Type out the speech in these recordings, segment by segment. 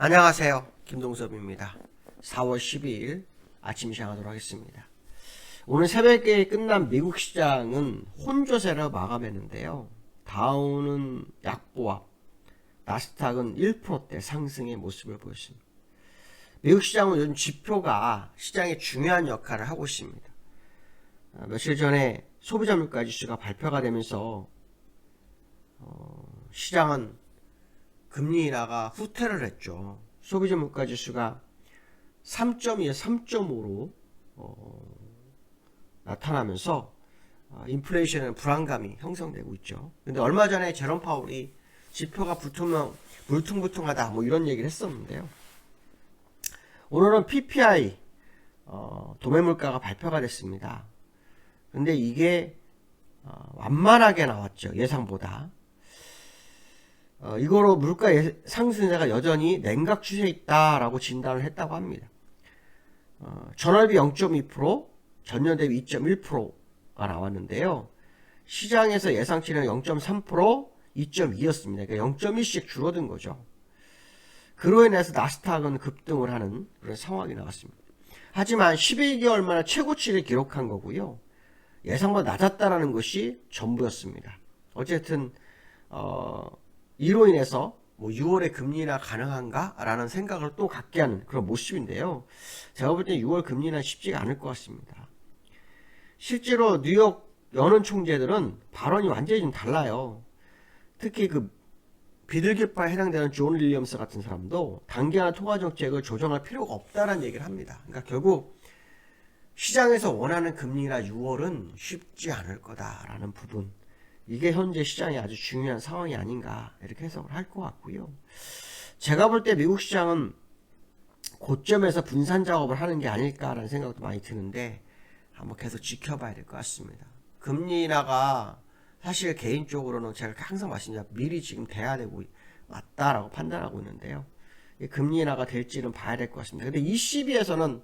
안녕하세요. 김동섭입니다. 4월 12일 아침 시작하도록 하겠습니다. 오늘 새벽에 끝난 미국 시장은 혼조세로 마감했는데요. 다우는 약보합, 나스닥은 1%대 상승의 모습을 보였습니다. 미국 시장은 요즘 지표가 시장에 중요한 역할을 하고 있습니다. 아, 며칠 전에 소비자 물가 지수가 발표가 되면서 어, 시장은 금리 인하가 후퇴를 했죠. 소비자 물가 지수가 3.2에 3.5로 어, 나타나면서 어, 인플레이션의 불안감이 형성되고 있죠. 근데 얼마 전에 제롬 파울이 지표가 불투명, 불퉁불퉁하다 뭐 이런 얘기를 했었는데요. 오늘은 PPI 어, 도매 물가가 발표가 됐습니다. 근데 이게 어, 완만하게 나왔죠 예상보다. 어, 이거로 물가 예- 상승세가 여전히 냉각 추세에 있다라고 진단을 했다고 합니다. 어, 전월비 0.2%, 전년 대비 2.1%가 나왔는데요. 시장에서 예상치는 0.3%, 2.2였습니다. 그러니까 0.1씩 줄어든 거죠. 그로 인해서 나스닥은 급등을 하는 그런 상황이 나왔습니다. 하지만 11개월 만에 최고치를 기록한 거고요. 예상보다 낮았다라는 것이 전부였습니다. 어쨌든 어, 이로 인해서 뭐 6월에 금리 인하 가능한가라는 생각을 또 갖게 하는 그런 모습인데요. 제가 볼 때 6월 금리 인하 쉽지가 않을 것 같습니다. 실제로 뉴욕 연은 총재들은 발언이 완전히 좀 달라요. 특히 그 비둘기파에 해당되는 존 윌리엄스 같은 사람도 단기간 통화 정책을 조정할 필요가 없다는 얘기를 합니다. 그러니까 결국 시장에서 원하는 금리나 6월은 쉽지 않을 거다라는 부분. 이게 현재 시장의 아주 중요한 상황이 아닌가 이렇게 해석을 할 것 같고요. 제가 볼 때 미국 시장은 고점에서 분산 작업을 하는 게 아닐까라는 생각도 많이 드는데 한번 계속 지켜봐야 될 것 같습니다. 금리 인하가 사실 개인적으로는 제가 항상 말씀드린 미리 지금 돼야 되고 맞다라고 판단하고 있는데요. 이 금리 인하가 될지는 봐야 될 것 같습니다. 근데 22에서는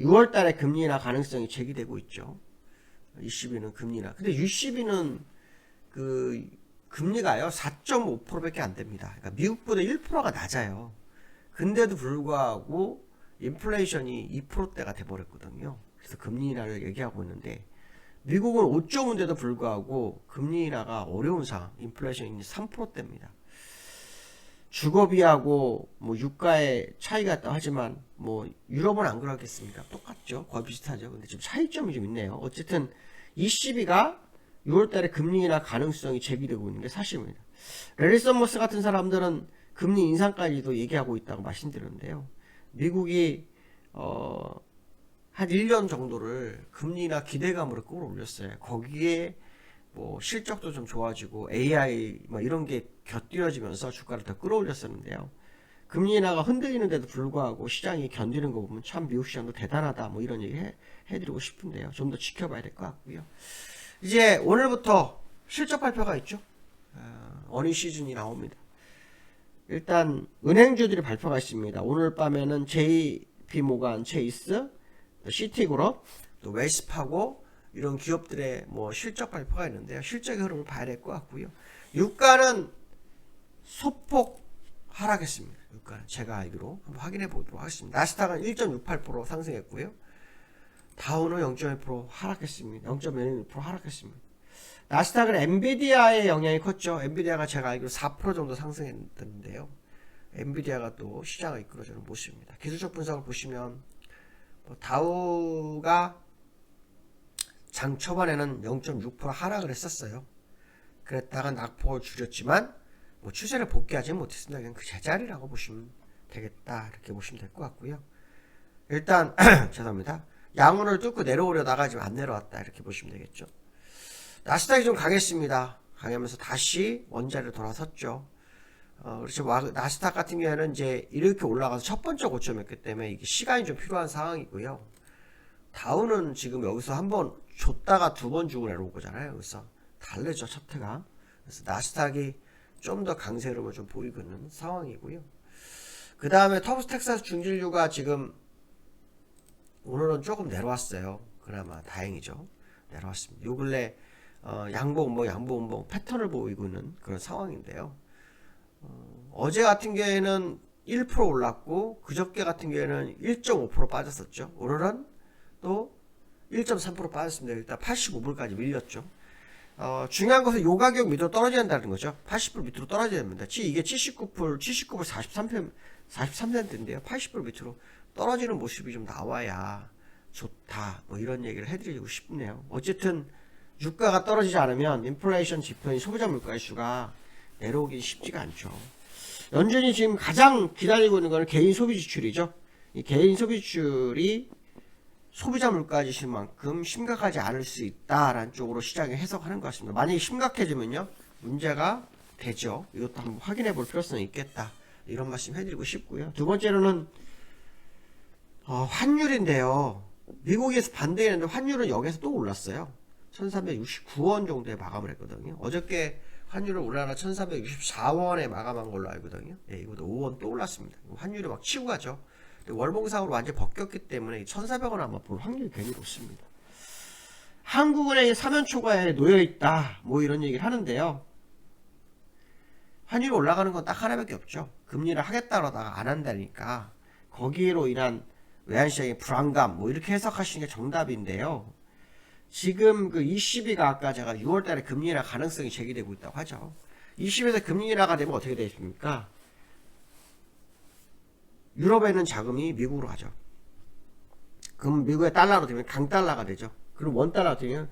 6월 달에 금리 인하 가능성이 제기되고 있죠. 22는 금리 인하. 근데 60이는 그 금리가요 4.5%밖에 안 됩니다. 그러니까 미국보다 1%가 낮아요. 근데도 불구하고 인플레이션이 2%대가 돼버렸거든요. 그래서 금리 인하를 얘기하고 있는데 미국은 5.5인데도 불구하고 금리 인하가 어려운 상황, 인플레이션이 3%대입니다. 주거비하고 뭐 유가의 차이가 있다 하지만 뭐 유럽은 안 그러겠습니까? 똑같죠. 거의 비슷하죠. 근데 좀 차이점이 좀 있네요. 어쨌든 22가 6월 달에 금리 인하 가능성이 제기되고 있는 게 사실입니다. 레리 서머스 같은 사람들은 금리 인상까지도 얘기하고 있다고 말씀드렸는데요. 미국이 어, 한 1년 정도를 금리나 기대감으로 끌어올렸어요. 거기에 뭐 실적도 좀 좋아지고 AI 뭐 이런 게 곁들여지면서 주가를 더 끌어올렸었는데요. 금리 인하가 흔들리는데도 불구하고 시장이 견디는 거 보면 참 미국 시장도 대단하다 뭐 이런 얘기 해, 해드리고 싶은데요. 좀 더 지켜봐야 될 것 같고요. 이제 오늘부터 실적 발표가 있죠. 어, 어닝 시즌이 나옵니다. 일단 은행주들이 발표가 있습니다. 오늘 밤에는 JP 모간, 체이스, 또 시티그룹, 또 웨스파고 이런 기업들의 뭐 실적 발표가 있는데요. 실적의 흐름을 봐야 될 것 같고요. 유가는 소폭 하락했습니다. 유가는 제가 알기로 한번 확인해 보도록 하겠습니다. 나스닥은 1.68% 상승했고요. 다우는 0.1% 하락했습니다. 0.16% 하락했습니다. 나스닥은 엔비디아의 영향이 컸죠. 엔비디아가 제가 알기로 4% 정도 상승했는데요. 엔비디아가 또 시장을 이끌어주는 모습입니다. 기술적 분석을 보시면 뭐 다우가 장 초반에는 0.6% 하락을 했었어요. 그랬다가 낙폭을 줄였지만 뭐 추세를 복귀하지 못했습니다. 그냥 그 제자리라고 보시면 되겠다 이렇게 보시면 될 것 같고요. 일단 죄송합니다. 양운을 뚫고 내려오려 나가지만 안 내려왔다 이렇게 보시면 되겠죠. 나스닥이 좀 강했습니다. 강하면서 다시 원자리로 돌아섰죠. 어, 그렇죠. 와- 나스닥 같은 경우에는 이제 이렇게 올라가서 첫 번째 고점이었기 때문에 이게 시간이 좀 필요한 상황이고요. 다우는 지금 여기서 한번 줬다가 두 번 주고 내려온 거잖아요. 그래서 다르죠 차트가. 그래서 나스닥이 좀 더 강세 흐름을 좀 보이고 있는 상황이고요. 그 다음에 터브스 텍사스 중진류가 지금 오늘은 조금 내려왔어요. 그나마 다행이죠. 내려왔습니다. 요 근래 어, 양봉, 양봉, 뭐 패턴을 보이고 있는 그런 상황인데요. 어, 어제 같은 경우에는 1% 올랐고 그저께 같은 경우에는 1.5% 빠졌었죠. 오늘은 또 1.3% 빠졌습니다. 일단 85불까지 밀렸죠. 어, 중요한 것은 요 가격 밑으로 떨어져야 한다는 거죠. 80불 밑으로 떨어져야 됩니다. 치, 이게 79불, 79불 43편, 43센트인데요. 80불 밑으로 떨어지는 모습이 좀 나와야 좋다. 뭐 이런 얘기를 해드리고 싶네요. 어쨌든 유가가 떨어지지 않으면 인플레이션 지표인 소비자 물가 지수가 내려오긴 쉽지가 않죠. 연준이 지금 가장 기다리고 있는 건 개인 소비 지출이죠. 이 개인 소비 지출이 소비자 물가 지수만큼 심각하지 않을 수 있다라는 쪽으로 시장이 해석하는 것 같습니다. 만약에 심각해지면요 문제가 되죠. 이것도 한번 확인해 볼 필요성이 있겠다. 이런 말씀 해드리고 싶고요. 두 번째로는 어, 환율인데요. 미국에서 반대했는데 환율은 여기서 또 올랐어요. 1369원 정도에 마감을 했거든요. 어저께 환율은 우리나라 1364원에 마감한 걸로 알거든요. 예, 이것도 5원 또 올랐습니다. 환율이 막 치고 가죠. 월봉상으로 완전 벗겼기 때문에 1,400원 아마 볼 확률이 괜히 높습니다. 한국은행이 사면 초과에 놓여 있다. 뭐 이런 얘기를 하는데요. 환율이 올라가는 건 딱 하나밖에 없죠. 금리를 하겠다 그러다가 안 한다니까 거기로 인한 외환시장의 불안감 뭐 이렇게 해석하시는 게 정답인데요. 지금 그 22가 아까 제가 6월 달에 금리 인하 가능성이 제기되고 있다고 하죠. 20에서 금리 인하가 되면 어떻게 되십니까? 유럽에 있는 자금이 미국으로 가죠. 그럼 미국의 달러로 되면 강달러가 되죠. 그럼 원달러 되면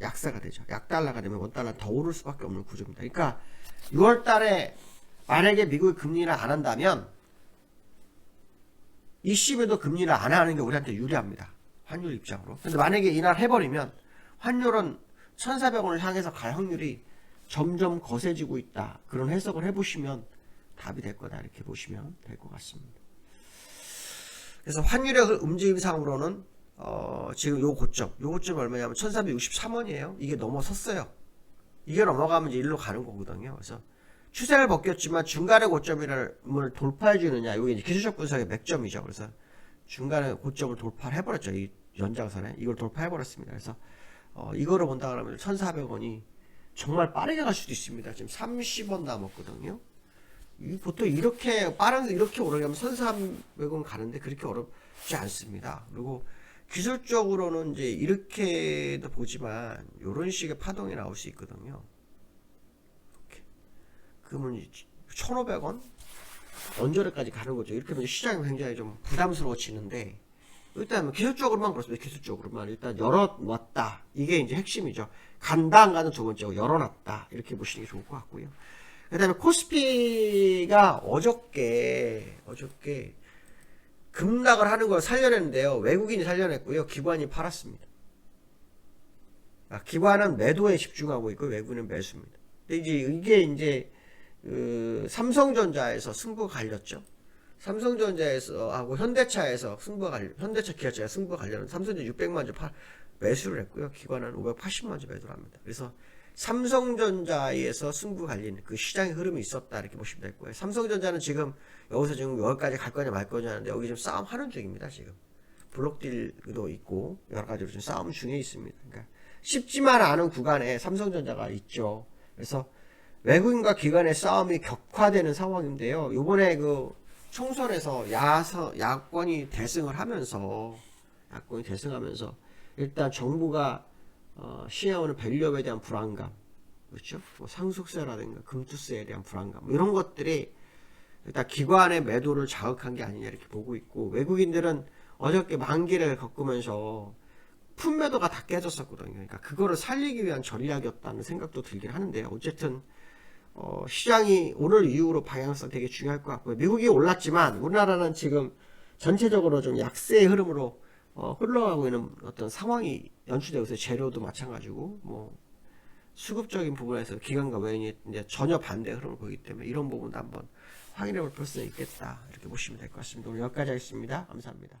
약세가 되죠. 약달러가 되면 원달러 더 오를 수밖에 없는 구조입니다. 그러니까 6월 달에 만약에 미국이 금리를 안 한다면 20에도 금리를 안 하는 게 우리한테 유리합니다. 환율 입장으로. 근데 만약에 이날 해버리면 환율은 1,400원을 향해서 갈 확률이 점점 거세지고 있다. 그런 해석을 해보시면 답이 될 거다. 이렇게 보시면 될 것 같습니다. 그래서 환율의 그 움직임상으로는 어, 지금 요 고점, 요 고점이 얼마냐면 1363원이에요. 이게 넘어섰어요. 이게 넘어가면 이제 일로 가는 거거든요. 그래서 추세를 벗겼지만 중간의 고점을 돌파해 주느냐, 이게 기술적 분석의 맥점이죠. 그래서 중간에 고점을 돌파를 해버렸죠. 이 연장선에 이걸 돌파해 버렸습니다. 그래서 어, 이거를 본다 그러면 1,400원이 정말 빠르게 갈 수도 있습니다. 지금 30원 남았거든요. 이 보통 이렇게 빠른 이렇게 오르려면 1,300원 가는데 그렇게 어렵지 않습니다. 그리고 기술적으로는 이제 이렇게도 보지만 이런 식의 파동이 나올 수 있거든요. 그러면 1,500원 언저리까지 가는 거죠. 이렇게 하면 시장이 굉장히 좀 부담스러워지는데 일단 뭐 기술적으로만 그렇습니다. 기술적으로만 일단 열어놨다. 이게 이제 핵심이죠. 간다 안 가는 두 번째고 열어놨다. 이렇게 보시는 게 좋을 것 같고요. 그 다음에 코스피가 어저께 어저께 급락을 하는 걸 살려냈는데요. 외국인이 살려냈고요. 기관이 팔았습니다. 아, 기관은 매도에 집중하고 있고 외국인은 매수입니다. 근데 이제 이게 이제 그 삼성전자에서 승부가 갈렸죠. 삼성전자에서 하고 현대차에서 승부가 갈려 현대차 기아차가 승부가 갈려는 삼성전자 600만 주 파, 매수를 했고요. 기관은 580만 주 매도를 합니다. 그래서 삼성전자에서 승부 갈린 그 시장의 흐름이 있었다 이렇게 보시면 될 거예요. 삼성전자는 지금 여기서 지금 여기까지 갈 거냐 말 거냐 하는데 여기 지금 싸움 하는 중입니다. 지금 블록딜도 있고 여러 가지로 지금 싸움 중에 있습니다. 그러니까 쉽지만 않은 구간에 삼성전자가 있죠. 그래서 외국인과 기관의 싸움이 격화되는 상황인데요. 이번에 그 총선에서 야서, 야권이 대승을 하면서 야권이 대승하면서 일단 정부가 어, 시행하는 밸류업에 대한 불안감, 그렇죠? 뭐 상속세라든가 금투세에 대한 불안감 뭐 이런 것들이 일단 기관의 매도를 자극한 게 아니냐 이렇게 보고 있고 외국인들은 어저께 만기를 겪으면서 품매도가 다 깨졌었거든요. 그러니까 그거를 살리기 위한 전략이었다는 생각도 들긴 하는데요. 어쨌든 어, 시장이 오늘 이후로 방향성 되게 중요할 것 같고요. 미국이 올랐지만 우리나라는 지금 전체적으로 좀 약세의 흐름으로 어, 흘러가고 있는 어떤 상황이 연출되고 있어요. 재료도 마찬가지고 뭐 수급적인 부분에서 기관과 외인이 이제 전혀 반대 흐름을 보이기 때문에 이런 부분도 한번 확인해 볼 필요성이 있겠다 이렇게 보시면 될 것 같습니다. 오늘 여기까지 하겠습니다. 감사합니다.